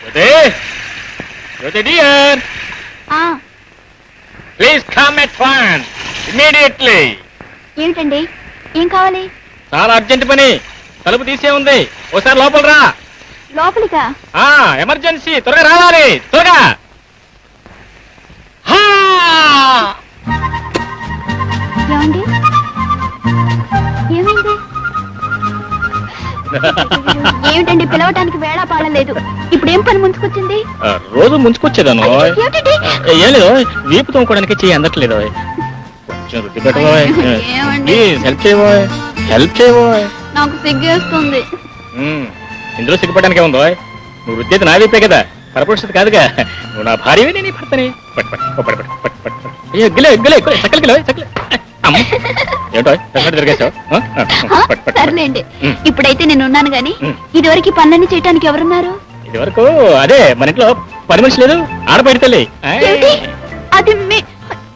Jyoti Jyoti dear please come at one immediately ఏమిటండి? ఏం కావాలి? చాలా అర్జెంట్ పని. తలుపు తీసే ఉంది. ఒకసారి లోపల రా. లోపలికా? ఆ ఎమర్జెన్సీ త్వరగా రావాలి. త్వరగా. ఏమండి? ఏమైంది? ఏమిటండి పిలవటానికి వేళ పాడలేదు ఇప్పుడు ఏం పని ముంచుకొచ్చింది రోజు ముంచుకొచ్చేదాను ఏం లేదు వీపు తోముకోవడానికి చెయ్యి అందట్లేదు కొంచెం రుద్ది పెట్టబోయ్ ఏమండి? ప్లీజ్ హెల్ప్ చేయబోయ్ హెల్ప్ చేయబోయ్ నాకు సిగ్గేస్తుంది. ఉమ్, ఇందులో సిగ్గుపడడానికే ఉందో నువ్వు రుద్దేది నా వీపే కదా పరపురుషుడు కాదుగా. నువ్వు నా భార్యవి నేను నీ భర్తని. పట్ పట్ ఓ పట్ పట్ పట్ పట్ పట్. అయ్యో గిలే గిలే చక్కలు గిలే చక్కలు. అమ్మ. ఏంటో. ఇప్పుడైతే నేను ఉన్నాను గాని. ఇదివరకు పనులన్నీ చేయటానికి ఎవరున్నారు ఇది వరకు అదే మన ఇంట్లో పని మనిషి లేదు ఆడబయట తల్లి? ఏమిటి అది మీ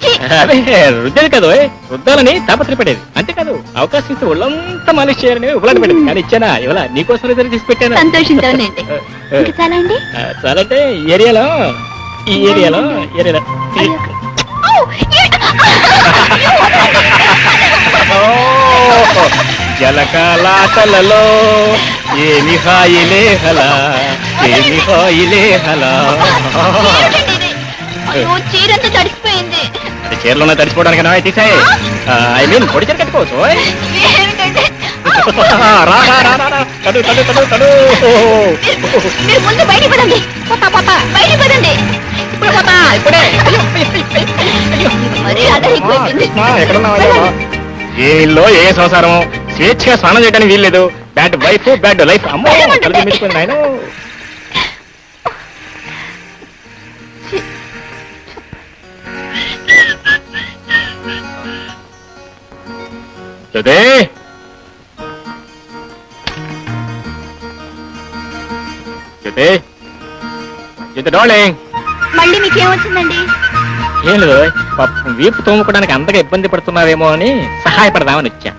ఛీ! అదే రుద్దేది కాదు ఓయ్. రుద్దాలని తాపత్రపడేది అంతేకాదు అవకాశం ఇస్తే ఒళ్ళంతా మాలిష్ చేయాలని ఉబలాట పడేది కానీ ఇచ్చానా ఇవాళ నీకోసం రిజర్వ్ చేసి పెట్టాను. ఇంక చాలా అండి ఆ, చాలంటే ఈ ఏరియాలో ఈ ఏరియాలో ఏరియాలో ఈ- అయ్యో. ఔ! ఏ- ఓ, జలకాలాటలలో ఏమి హాయిలే హలా ఏమి హాయిలే హలా చీరంతా తడిసిపోయింది. చీరలోనే తడిచిపోవడానికి తీసాయి ఐ మీన్ పొడి చీర కట్టుకోవచ్చు రా రా రా రా, మీరు ముందు పోతా పోతా. ఇప్పుడు పోతా. ఇప్పుడే. మరి అదే ఎక్కడున్నావా ఏ ఇల్లు ఏ సంసారం స్వేచ్ఛగా స్నానం చేయడానికి వీల్లేదు. Bad wife bad life. అమ్మో తలుపు మిడిపోయింది ఆయన జ్యోతి జ్యోతి జ్యోతి డార్లింగ్ మళ్ళీ మీకేం వచ్చిందండి? ఏం లేదు. వీపు తోముకోవడానికి అంతగా ఇబ్బంది పడుతున్నావేమో అని సహాయపడదామని వచ్చా.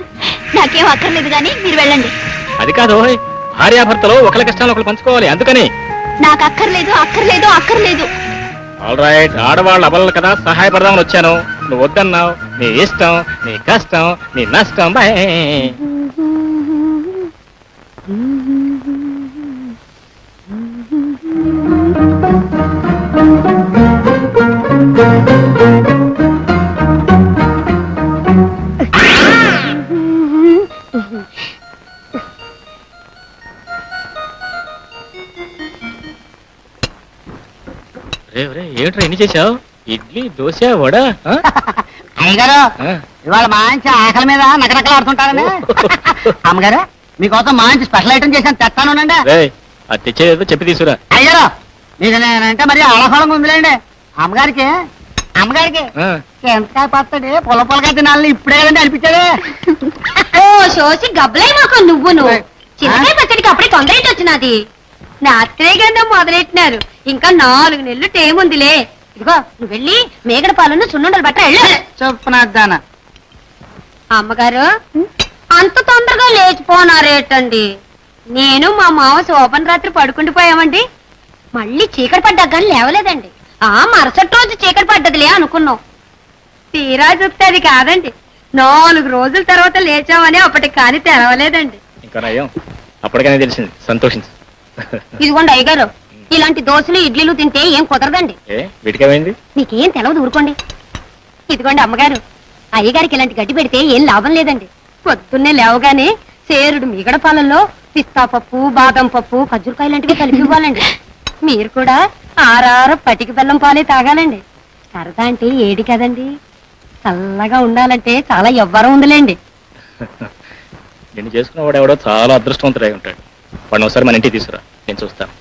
నాకేం అక్కర్లేదు కానీ మీరు వెళ్ళండి. అది కాదు. భార్యాభర్తలు ఒకరి కష్టాలు ఒకరు పంచుకోవాలి అందుకని. నాకు అక్కర్లేదు అక్కర్లేదు అక్కర్లేదు. ఆల్ రైట్ ఆడవాళ్ళు అబలలు కదా సహాయపడదామని వచ్చాను. నువ్వు వద్దన్నావు నీ ఇష్టం నీ కష్టం నీ నష్టం బాయ్. ఏమిట్రా ఎన్ని చేశావు? ఇడ్లీ దోశ వడ? అయ్యగారు. ఇవాళ మంచి ఆకలి మీద నకనకలాడుతుంటారని అమ్మగారు మీకోసం మంచి స్పెషల్ ఐటమ్ చేశాను తెస్తానునండి. రే అది తెచ్చేదేదో చెప్పి తీసుకురా. అయ్యారు మీకు నేనంటే మరి అలహోళంగా ఉందిలేండి. అమ్మగారికి అమ్మగారికి ఆ. ఎంతకాయ పచ్చడి పొల పొలగా తినాలని ఇప్పుడే కదండి అనిపించాడు ఓ శోసి గబ్బలై మాకు నువ్వును. చింతకాయ పచ్చడికి అప్పుడే తొందర వచ్చినది రాత్రే కదా మొదలెట్టినారు. ఇంకా నాలుగు నెలలు టైం ఉందిలే. ఇదిగో నువ్వు వెళ్ళి మేగడ పాలను సున్నుండలు బట్ట వెళ్ళు. అమ్మగారు అంత తొందరగా లేచిపోనారేటండి నేను మా మామ శోభన్ రాత్రి పడుకుండిపోయామండి మళ్ళీ చీకటి పడ్డాక కానీ లేవలేదండి. ఆ మరుసటి రోజు చీకటి పడ్డదిలే అనుకున్నాం. తీరా చూస్తే అది కాదండి. నాలుగు రోజుల తర్వాత లేచామని అప్పటికి కానీ తెరవలేదండి ఇంకా నయ్యం అప్పటికైనా తెలిసింది. సంతోషించు. ఇదిగోండి అయ్యగారు ఇలాంటి దోశలు ఇడ్లీలు తింటే ఏం కుదరదండి. వీటికేమైంది? మీకేం తెలవదు ఊరుకోండి. ఇదిగోండి అమ్మగారు అయ్యగారికి ఇలాంటి గడ్డి పెడితే ఏం లాభం లేదండి. పొద్దున్నే లేవగానే సేరుడు మిగడ పాలల్లో పిస్తా పప్పు బాదం పప్పు ఖజ్జూరకాయ లాంటివి కలిపి ఇవ్వాలండి. మీరు కూడా ఆరార పటికి బెల్లం పాలే తాగాలండి. సరదా అంటే ఏడి కదండి? చల్లగా ఉండాలంటే చాలా ఎవ్వరం ఉందిలేండి. నిన్ను చేసుకున్నవాడు ఎవడో చాలా అదృష్టవంతుడై ఉంటాడు. వాడిని ఒకసారి మన ఇంటికి తీసుకురా నేను చూస్తాను.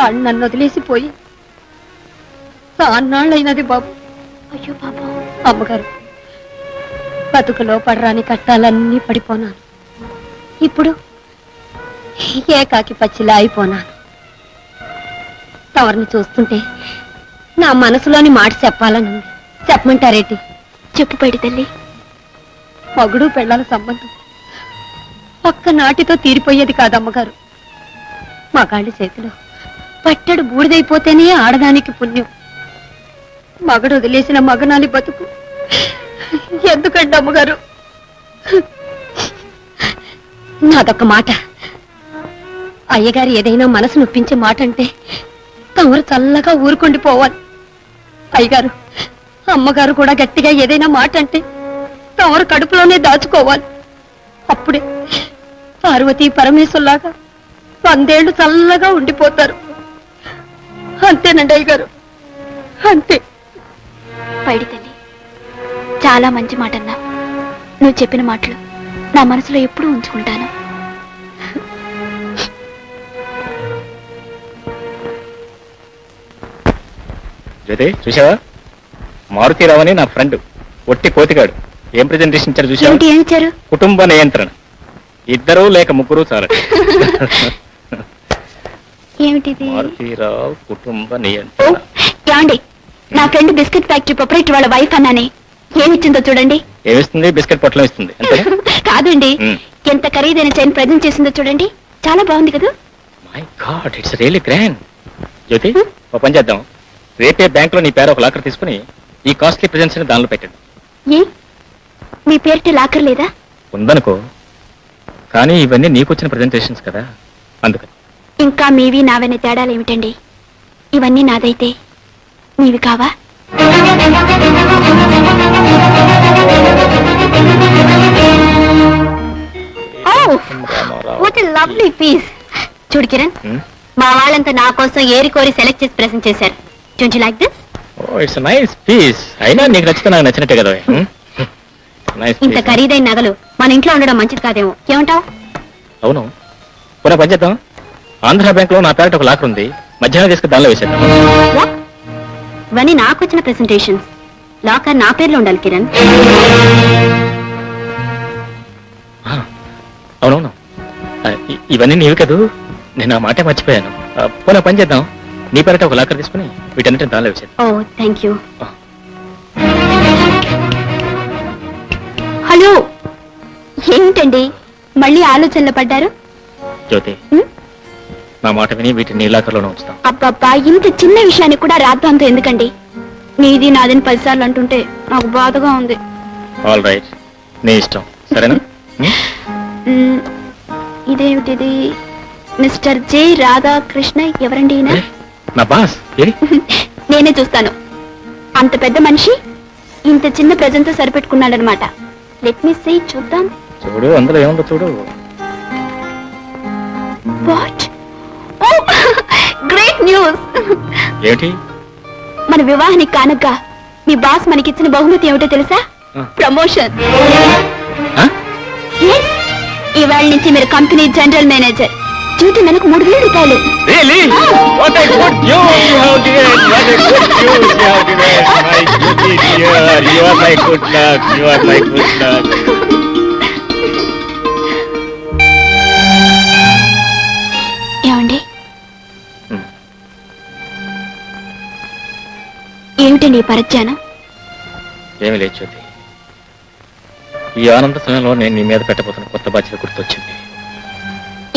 వాడు నన్ను వదిలేసిపోయి అన్నాళ్ళైనది బాబు. అయ్యో బాబు. అమ్మగారు బతుకులో పడరాని కట్టాలన్నీ పడిపోనాను. ఇప్పుడు ఏకాకి పచ్చిలా అయిపోనాను. తవరిని చూస్తుంటే నా మనసులోని మాట చెప్పాలని చెప్పమంటారేటి? చెప్పు పడి తల్లి. మగుడు పెళ్ళాల సంబంధం ఒక్క నాటితో తీరిపోయేది కాదమ్మగారు. మగాళ్ళ చేతిలో పట్టెడు బూడిదైపోతేనే ఆడదానికి పుణ్యం. మగడు వదిలేసిన మగనాలి బతుకు. ఎందుకండి అమ్మగారు? నాదొక్క మాట. అయ్యగారు ఏదైనా మనసు నొప్పించే మాట అంటే తమరు చల్లగా ఊరుకుండి పోవాలి. అయ్యగారు అమ్మగారు కూడా గట్టిగా ఏదైనా మాట అంటే తమరు కడుపులోనే దాచుకోవాలి. అప్పుడే పార్వతీ పరమేశ్వర్లాగా వందేళ్ళు చల్లగా ఉండిపోతారు. అంతేనండి అయ్యగారు. అంతే. పైడి తల్లి చాలా మంచి మాట అన్నా నువ్వు చెప్పిన మాటలు నా మనసులో ఎప్పుడూ ఉంచుకుంటాను. జ్యోతి చూసావా మారుతీరావు అని నా ఫ్రెండ్ ఒట్టి కోతిగాడు. ఏం ప్రెజెంటేషన్ ఇచ్చారు చూసావా కుటుంబ నియంత్రణ. ఇద్దరు లేక ముగ్గురు చాలు ఏమిటిది? మారుతీరావు కుటుంబ ఓ, నియంత్రణ ఏమండి? నా ఫ్రెండ్ బిస్కెట్ ఫ్యాక్టరీ ప్రొపరేటర్ వాళ్ళ వైఫ్ అన్నానే. ఏమిచ్చిందో చూడండి. ఏమిస్తుంది? బిస్కెట్ పొట్లం ఇస్తుంది. కాదండి. మ్. ఎంత ఖరీదైన చైన్ ప్రజెంట్ చేసిందో చూడండి. చాలా బాగుంది కదా. My god it's really grand. Jyoti ఓ పని చేద్దాం. రేపే బ్యాంక్లో నీ పేరు ఒక లాకర్ తీసుకుని ఈ కాస్ట్లీ ప్రెజెంట్స్ని దానిలో పెట్టండి. ఏ? మీ పేరిట లాకర్ లేదా? ఉందనుకో. కానీ ఇవన్నీ నీకు వచ్చిన ప్రజెంటేషన్స్ కదా. అందుకని. ఇంకా మీవి నావనే తేడాలు ఏమిటండి ఇవన్నీ నాదైతే. నీవి కావా? వాట్ లవ్లీ పీస్ చూడు కిరణ్ Hmm? మా వాళ్ళంతా నా కోసం ఏరి కోరి సెలెక్ట్ చేసి ప్రెసెంట్ చేశారు. Don't you like this oh it's nice piece అయినా నీకు నచ్చితే నాకు నచ్చినట్టే కదా నైస్ ఇంత ఖరీదైన నగలు మన ఇంట్లో ఉండడం మంచిది కాదేమో. ఏమంటావ్? అవును. పోనీ పని చేద్దాం. ఆంధ్ర బ్యాంక్లో నా పేరిట ఒక లాకర్ ఉంది. మధ్యాహ్నం తీసుకుని దానిలో What? ఇవన్నీ నాకు వచ్చిన ప్రెసెంటేషన్స్ లాకర్ నా పేర్లో ఉండాలి కిరణ్. అవునవును. ఇవన్నీ నీవి కదూ? నేను ఆ మాటే మర్చిపోయాను. పోనీ పని చేద్దాం. నీ పేరిట ఒక లాకర్ తీసుకుని వీటన్నిటిని దానిలో వేసేద్దాం ఓ థ్యాంక్ యూ. హలో ఏంటండి? మళ్ళీ ఆలోచనలో పడ్డారు? జ్యోతి. Hmm? నా మాట విని వీటిని నీ లాకర్లోనే ఉంచుతాం. అబ్బబ్బా ఇంత చిన్న విషయానికి కూడా రాద్దాంతో ఎందుకండి? నీది నాదని పదిసార్లు అంటుంటే నాకు బాధగా ఉంది. ఆల్ రైట్ నీ ఇష్టం. సరేనా? ఇదేమిటిది? మిస్టర్ జె రాధాకృష్ణ ఎవరండి ఈయన? నా బాస్ నేనే చూస్తాను. అంత పెద్ద మనిషి ఇంత చిన్న ప్రజంతో సరిపెట్టుకున్నాడనమాట లెట్ మీ సే చూద్దాం. చూడు అందులో ఏముందో చూడు. What news. ఏమిటి? మన వివాహానికి కానుక మీ బాస్ మనకిచ్చిన బహుమతి ఏమిటో తెలుసా. ప్రమోషన్? ఇవాళ నుంచి మీరు కంపెనీ జనరల్ మేనేజర్. డ్యూటీ నెలకు మూడు వేల రూపాయలు. ఏమిటండి ఈ పరధ్యానం ఏమి లేదు జ్యోతి. ఈ ఆనంద సమయంలో నేను నీ మీద పెట్టబోతున్న కొత్త బాధ్యత గుర్తొచ్చింది.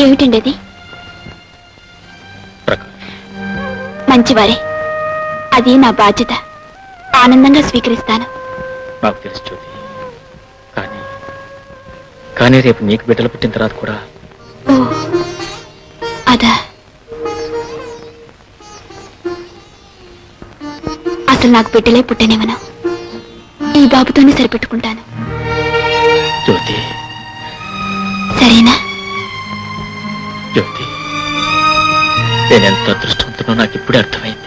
ఏమిటండి అది? ప్రకాష్ మంచివారే అది నా బాధ్యత. ఆనందంగా స్వీకరిస్తాను. నాకు తెలుసు జ్యోతి. కానీ కానీ రేపు నీకు బిడ్డలు పుట్టిన తర్వాత కూడా అసలు నాకు బిడ్డలే పుట్టనివ్వను. ఈ బాబుతోనే సరిపెట్టుకుంటాను. జ్యోతి. సరేనా? జ్యోతి నేనెంత అదృష్టవంతునో నాకు ఇప్పుడే అర్థమైంది.